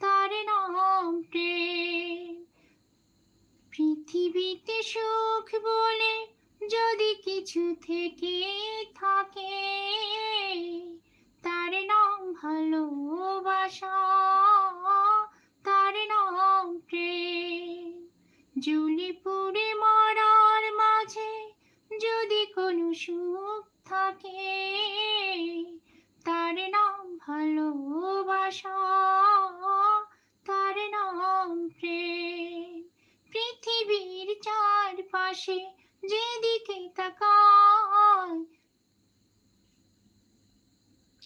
তার নাম প্রেম। পৃথিবীতে সুখ বলে যদি কিছু থেকে থাকে, তার নাম ভালোবাসা, তার নাম প্রেম। জুলি পুড়ে মরার মাঝে যদি কোনো সুখ থাকে চারপাশে যেদিকে তাকায়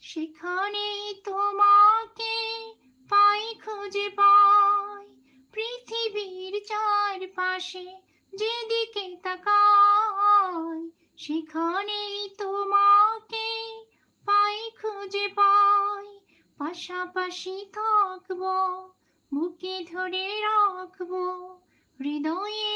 সেখানে তোমাকে পাই খুঁজে পাই। পৃথিবীর চারপাশে যেদিকে তাকাই, সেখানে তোমাকে পাই খুঁজে পাই। পাশাপাশি থাকব, বুকে ধরে রাখব হৃদয়ের